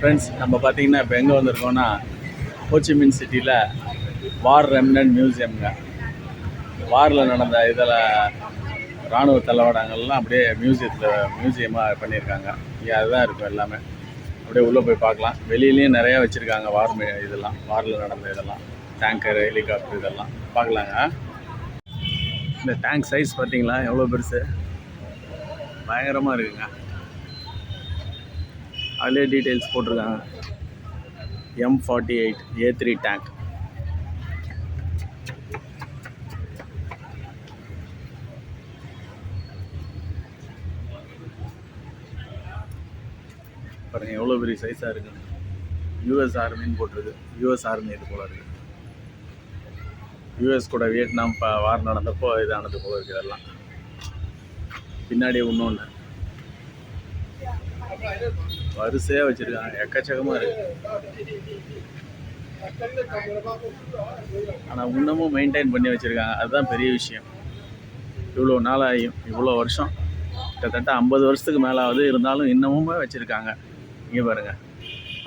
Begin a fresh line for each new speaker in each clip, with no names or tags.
Friends நம்ம பார்த்தீங்கன்னா இப்போ எங்கே வந்திருக்கோன்னா ஹோச்சிமின் சிட்டியில் வார் ரெம்னன்ட் மியூசியம்ங்க வாரில் நடந்த இதில் இராணுவ தளவாடங்கள்லாம் அப்படியே மியூசியத்தில் மியூசியமாக பண்ணியிருக்காங்க. இங்கே அதுதான் இருக்கும் எல்லாமே. அப்படியே உள்ளே போய் பார்க்கலாம். வெளியிலையும் நிறையா வச்சுருக்காங்க வார் மே- இதெல்லாம். வாரில் நடந்த இதெல்லாம். டேங்கர் ஹெலிகாப்டர் இதெல்லாம். பார்க்கலாங்க. இந்த டேங்க் சைஸ் பார்த்தீங்களா? எவ்வளோ பெருசு? பயங்கரமாக இருக்குங்க. அதிலே டீட்டெயில்ஸ் போட்டிருக்காங்க. M forty eight A three tank பாருங்க எவ்வளோ பெரிய சைஸாக இருக்குன்னு யூஎஸ் ஆர்மின்னு போட்டிருக்கு. யூஎஸ் ஆர்மி இது போல இருக்கு. யூஎஸ் கூட வியட்நாம் ப வார் நடந்தப்போ இதானது போல இருக்கு இதெல்லாம். பின்னாடி இன்னொன்று வரிசையாக வச்சுருக்காங்க. எக்கச்சக்கமாக இருக்கு. ஆனால் இன்னமும் மெயின்டைன் பண்ணி வச்சுருக்காங்க. அதுதான் பெரிய விஷயம். இவ்வளோ நாள் ஆகியும் இவ்வளோ வருஷம். கிட்டத்தட்ட ஐம்பது வருஷத்துக்கு மேலே ஆகுது இருந்தாலும் இன்னமுமே வச்சுருக்காங்க. இங்கே பாருங்க.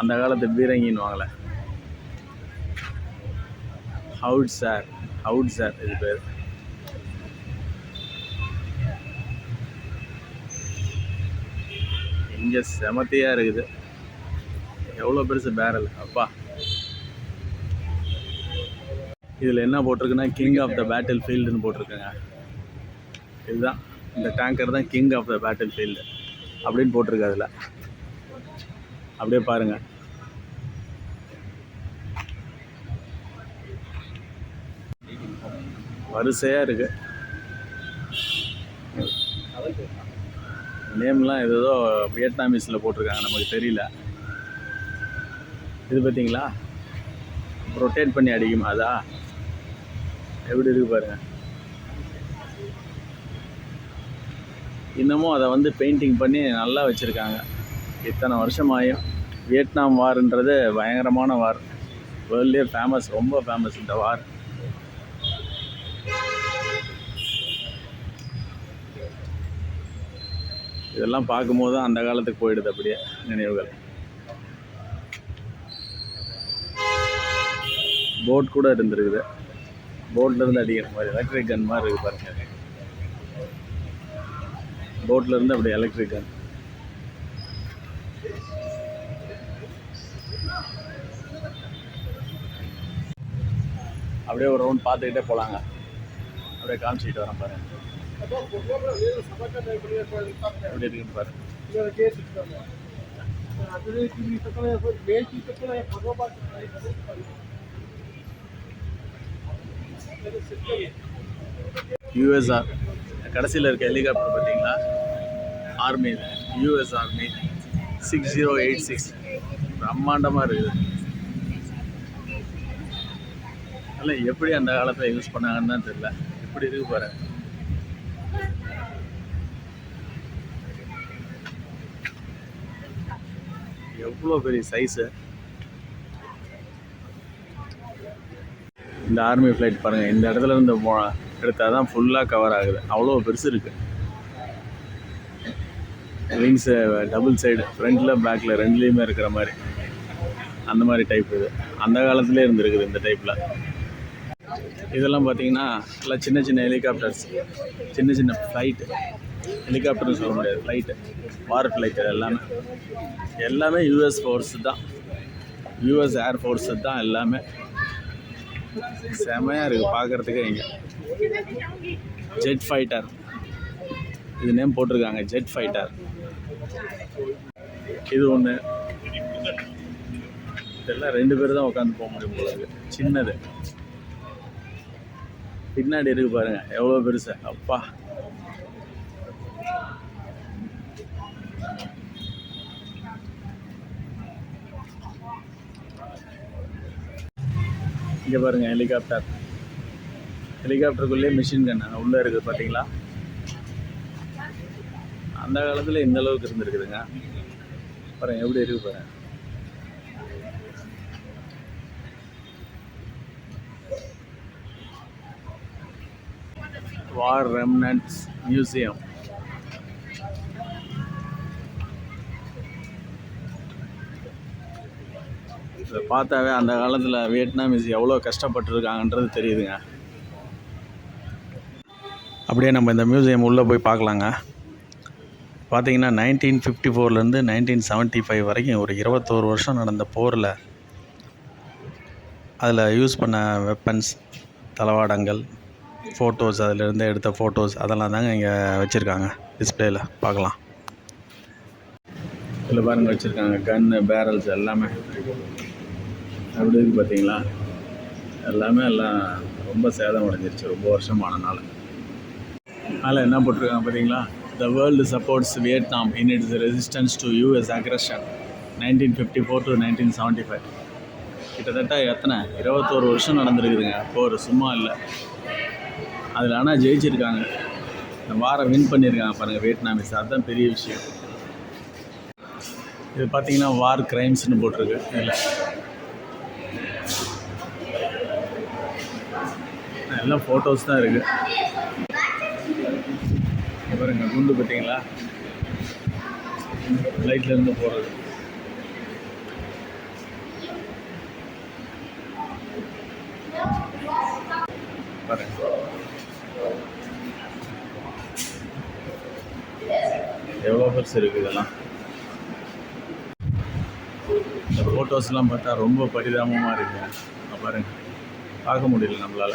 அந்த காலத்து பீரங்கின்னுவாங்களே ஹவுட் சார். ஹவுட் சார் இது பேர். இங்கே செமத்தையாக இருக்குது. எவ்வளோ பெருசு பேரல் அப்பா. இதில் என்ன போட்டிருக்குன்னா கிங் ஆஃப் த பேட்டில் ஃபீல்டுன்னு போட்டிருக்குங்க. இதுதான். இந்த டேங்கர் தான் king of the battle field அப்படின்னு போட்டிருக்கு அதில். அப்படியே பாருங்கள் வரிசையாக இருக்குது நேம்லாம் ஏதோ வியட்நாமீஸில் போட்டிருக்காங்க நமக்கு தெரியல. இது பார்த்தீங்களா ரொட்டேட் பண்ணி அடிக்குமா அதா? எப்படி இருக்கு பாருங்க. இன்னமும் அதை வந்து பெயிண்டிங் பண்ணி நல்லா வச்சுருக்காங்க. இத்தனை வருஷமாயும் வியட்நாம் வார்ன்றது பயங்கரமான வார். வேர்ல்டே ஃபேமஸ் ரொம்ப ஃபேமஸ் இந்த வார். இதெல்லாம் பார்க்கும்போது தான் அந்த காலத்துக்கு போயிடுது அப்படியே நினைவுகள். போட் கூட இருந்திருக்குது. போட்ல இருந்து அடிக்கிற மாதிரி எலக்ட்ரிக் கன் மாதிரி இருக்கு பாருங்க. போட்ல இருந்து அப்படியே எலக்ட்ரிக் கன் அப்படியே ஒரு ரவுண்ட் பார்த்துக்கிட்டே போகலாங்க அப்படியே காமிச்சிக்கிட்டு வரேன் பாருங்கள் எப்படி யூஎஸ்ஆர் கடைசியில் இருக்க ஹெலிகாப்டர் பார்த்தீங்களா? Army US army six zero eight six பிரம்மாண்டமாக இருக்குது. அல்ல எப்படி அந்த காலத்தில் யூஸ் பண்ணாங்கன்னு தான் தெரியல. இப்படி இருக்கு பாருங்கள் எவ்வளோ பெரிய சைஸு இந்த ஆர்மி ஃப்ளைட் பாருங்கள் இந்த இடத்துல இருந்து போ எடுத்தால் தான் ஃபுல்லாக கவர் ஆகுது. அவ்வளோ பெருசு இருக்குது விங்ஸு டபுள் சைடு ஃப்ரண்ட்டில் பேக்கில் ரெண்டுலேயுமே இருக்கிற மாதிரி. அந்த மாதிரி டைப் இது. அந்த காலத்துலேயே இருந்திருக்குது இந்த டைப்பில் இதெல்லாம் பார்த்தீங்கன்னா எல்லாம் சின்ன சின்ன ஹெலிகாப்டர்ஸ் சின்ன சின்ன ஃப்ளைட்டு ஹெலிகாப்டர்னு சொல்ல முடியாது ஃப்ளைட்டு வார் ஃப்ளைட்டு எல்லாமே. எல்லாமே யூஎஸ் ஃபோர்ஸு தான். யூஎஸ் ஏர் ஃபோர்ஸு தான் எல்லாமே. செமையாக இருக்குது பார்க்குறதுக்கே இங்கே. ஜெட் ஃபைட்டர் இது நேம் போட்டிருக்காங்க ஜெட் ஃபைட்டர் இது ஒன்று இதெல்லாம் ரெண்டு பேர் தான் உட்காந்து போக முடியும் போல சின்னது. பின்னாடி இருக்கு பாருங்க. எவ்வளோ பெருசு? அப்பா. இங்கே பாருங்க ஹெலிகாப்டர் ஹெலிகாப்டருக்குள்ளேயே மிஷின் கன் உள்ளே இருக்குது பார்த்தீங்களா அந்த காலத்தில் இந்த அளவுக்கு இருந்திருக்குதுங்க. பாருங்க எப்படி இருக்கு பாருங்க. வார் ரெம்னன்ட்ஸ் மியூசியம் இதை பார்த்தாவே அந்த காலத்தில் வியட்நாமிஸ் எவ்வளோ கஷ்டப்பட்டுருக்காங்கன்றது தெரியுதுங்க. அப்படியே நம்ம இந்த மியூசியம் உள்ளே போய் பார்க்கலாங்க. பார்த்தீங்கன்னா நைன்டீன் ஃபிஃப்டி ஃபோர்லேருந்து நைன்டீன் செவன்ட்டி ஃபைவ் வரைக்கும் ஒரு இருபத்தோரு வருஷம் நடந்த போரில் அதில் யூஸ் பண்ண வெப்பன்ஸ் தளவாடங்கள் ஃபோட்டோஸ் அதிலிருந்து எடுத்த ஃபோட்டோஸ் அதெல்லாம் தாங்க இங்கே வச்சுருக்காங்க. டிஸ்பிளேயில் பார்க்கலாம். இதில் பாருங்க வச்சுருக்காங்க. கன்னு பேரல்ஸ் எல்லாமே. அப்படி இருக்கு பார்த்தீங்களா எல்லாமே எல்லாம் ரொம்ப சேதம் அடைஞ்சிருச்சு. ரொம்ப வருஷமானனால அதில் என்ன போட்டிருக்காங்க பார்த்தீங்களா the world supports Vietnam in its resistance to US aggression nineteen fifty four to nineteen seventy five கிட்டத்தட்ட எத்தனை? இருபத்தோரு வருஷம் நடந்திருக்குதுங்க. போர் சும்மா இல்லை. அதில் ஆனால் ஜெயிச்சிருக்காங்க. இந்த வாரம் வின் பண்ணியிருக்காங்க பாருங்கள் வியட்நாமிஸ் அதுதான் பெரிய விஷயம். இது பார்த்தீங்கன்னா வார் கிரைம்ஸ்னு போட்டிருக்கு. இல்லை எல்லாம் ஃபோட்டோஸ் தான் இருக்குது பாருங்க குண்டு பார்த்தீங்களா? லைட்ல போகிறது பாருங்க. எவ்வளோ பெருசு இருக்குது இதெல்லாம்? இந்த ஃபோட்டோஸ்லாம் பார்த்தா ரொம்ப பரிதாபமாக இருக்கு. பாருங்க. பார்க்க முடியல நம்மளால.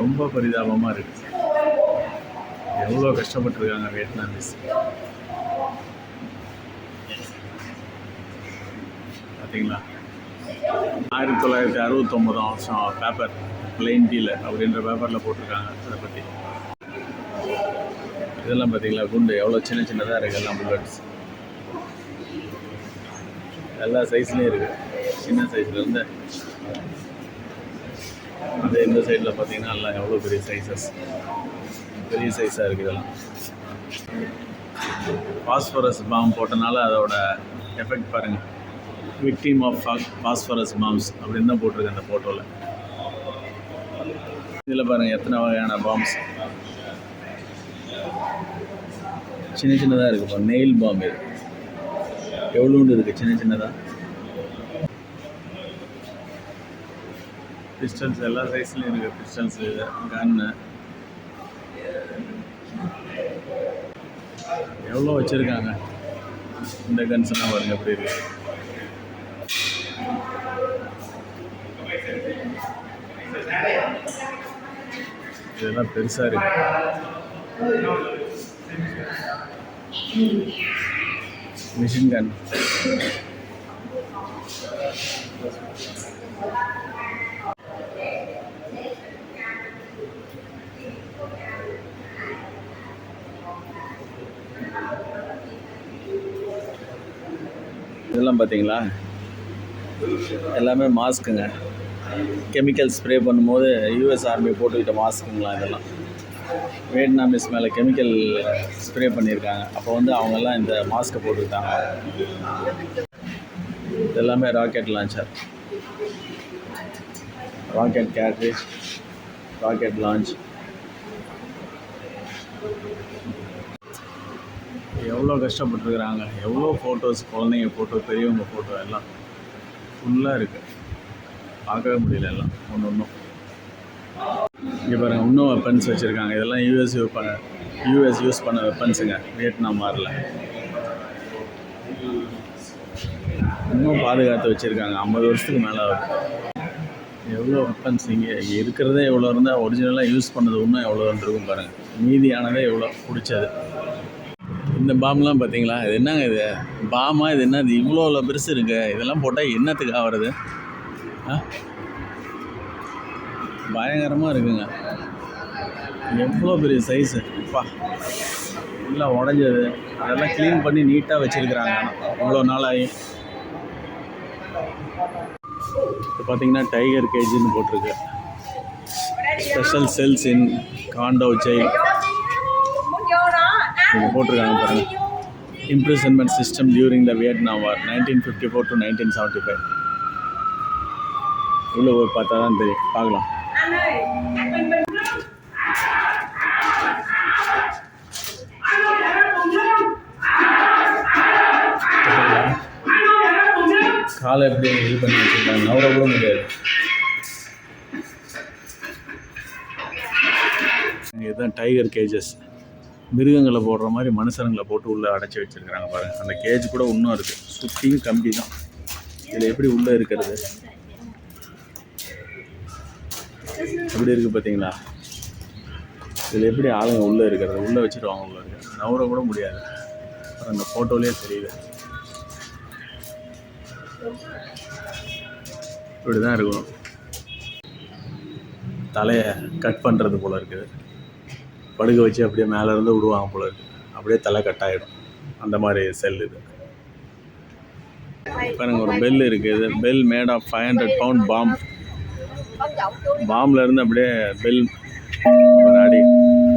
ரொம்ப பரிதாபமாக இருக்கு. எவ்வளோ கஷ்டப்பட்டுருக்காங்க வியட்நாமீஸ். பார்த்தீங்களா ஆயிரத்தி தொள்ளாயிரத்தி அறுபத்தொம்போதாம் வருஷம் பேப்பர் பிளெயின் டீல அப்படின்ற பேப்பரில் போட்டிருக்காங்க. அதை பற்றி இதெல்லாம் பார்த்தீங்களா? குண்டு. எவ்வளோ சின்ன சின்னதாக இருக்குது எல்லாம் புல்லட்ஸ் எல்லா சைஸ்லேயும் இருக்குது சின்ன சைஸ்லேருந்து அந்த இந்த சைடில் பார்த்தீங்கன்னா எல்லாம் எவ்வளோ பெரிய சைஸஸ் பெரிய சைஸாக இருக்குது இதெல்லாம். பாஸ்பரஸ் பாம் போட்டனால அதோட எஃபெக்ட் பாருங்கள் விக்டீம் ஆஃப் பாஸ்பரஸ் பாம்ஸ் அப்படின்னு தான் போட்டிருக்கு அந்த ஃபோட்டோவில் இதில் பாருங்கள் எத்தனை வகையான பாம்ஸ் சின்ன சின்னதாக இருக்குப்பா நெயில் பாம் இது. எவ்வளோண்டு இருக்குது சின்ன சின்னதாக பிஸ்டல்ஸ் எல்லா சைஸ்லையும் இருக்குது பிஸ்டல்ஸு கன்னு எவ்வளோ வச்சுருக்காங்க? இந்த கன்ஸ்லாம் பாருங்க எப்படி இருக்கு. இதெல்லாம் பெருசாக இருக்குது மிஷின் கன் இதெல்லாம் பார்த்தீங்களா? எல்லாமே மாஸ்க்குங்க. கெமிக்கல் ஸ்ப்ரே பண்ணும்போது யூஎஸ் ஆர்மி போட்டுக்கிட்ட மாஸ்க்குங்களா இதெல்லாம்? வியட்நாமிஸ் மேலே கெமிக்கல் ஸ்ப்ரே பண்ணியிருக்காங்க. அப்போ வந்து அவங்கெல்லாம் இந்த மாஸ்க்கை போட்டுக்கிட்டாங்க. இது எல்லாமே rocket launcher. Rocket cartridge rocket launch. எவ்வளோ கஷ்டப்பட்டுருக்குறாங்க. எவ்வளோ ஃபோட்டோஸ் குழந்தைங்க ஃபோட்டோ பெரியவங்க ஃபோட்டோ எல்லாம் ஃபுல்லாக இருக்குது பார்க்கவே முடியல எல்லாம். ஒன்று ஒன்றும் இங்கே பாருங்கள் இன்னும் வெப்பன்ஸ் வச்சுருக்காங்க. இதெல்லாம் யூஎஸ் யூ பண்ண யூஎஸ் யூஸ் பண்ண வெப்பன்ஸுங்க வியட்நாம் வாரில் இன்னும் பாதுகாத்து வச்சுருக்காங்க. ஐம்பது வருஷத்துக்கு மேலே ஆகுது. எவ்வளோ வெப்பன்ஸ் இங்கே இருக்கிறதே எவ்வளோ இருந்தால் ஒரிஜினலாக யூஸ் பண்ணது இன்னும் எவ்வளோ இருந்திருக்கும் பாருங்கள் மீதியானதே எவ்வளோ பிடிச்சது. இந்த பாம்லாம் பார்த்தீங்களா இது என்னங்க இது? பாமா இது என்ன இது இவ்வளோ பெருசு இருக்கு. இதெல்லாம் போட்டால் என்னத்துக்கு ஆகிறது ஆ? பயங்கரமாக இருக்குங்க. எவ்வளோ பெரிய சைஸு அப்பா எல்லாம் உடஞ்சது. அதெல்லாம் க்ளீன் பண்ணி நீட்டாக வச்சுருக்குறாங்க. இவ்வளோ நாளாகி இப்போ பார்த்தீங்கன்னா டைகர் கேஜின்னு போட்டிருக்கு. Special cells in Con Dao jail இங்கே போட்டிருக்காங்க பாருங்கள் imprisonment system during the Vietnam war nineteen fifty four to nineteen seventy five உள்ளே போய் பார்த்தா தான் தெரியும். பார்க்கலாம். காலை எப்படி இது பண்ணி வச்சுருக்காங்க. நவர கூட முடியாது. இதுதான் டைகர் கேஜஸ் மிருகங்களை போடுற மாதிரி மனுஷனுங்களை போட்டு உள்ளே அடைச்சி வச்சிருக்கிறாங்க பாருங்கள் அந்த கேஜ் கூட இன்னும் இருக்குது சுற்றியும் கம்பி தான் இதில் எப்படி உள்ளே இருக்கிறது? எப்படி இருக்குது பார்த்தீங்களா இதில் எப்படி ஆளுங்க உள்ளே இருக்கிறது? உள்ளே வச்சுருவாங்க உள்ளே இருக்கிறது நவர கூட முடியாது. அந்த ஃபோட்டோலேயே தெரியுது. இப்படி தான் இருக்கணும். தலையை கட் பண்ணுறது போல் இருக்குது. படுக்க வச்சு அப்படியே மேலே இருந்து விடுவாங்க போல இருக்குது அப்படியே தலை கட் ஆகிடும் அந்த மாதிரி செல் இது. பாருங்க ஒரு பெல் இருக்குது bell made of five hundred pound bomb பாம்பில் இருந்து அப்படியே பெல் ஆடி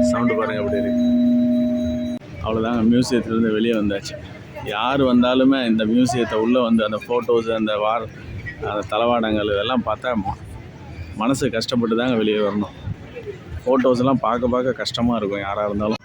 சவுண்டு பாருங்க அப்படி இருக்கு. அவ்வளோதாங்க மியூசியத்துலேருந்து வெளியே வந்தாச்சு. யார் வந்தாலுமே இந்த மியூசியத்தை உள்ளே வந்து அந்த ஃபோட்டோஸ் அந்த வார் அந்த தளவாடங்கள் இதெல்லாம் பார்த்தா ம- மனசு கஷ்டப்பட்டு தாங்க வெளியே வரணும். ஃபோட்டோஸ்லாம் பார்க்க பார்க்க கஷ்டமாக இருக்கும் யாராக இருந்தாலும்.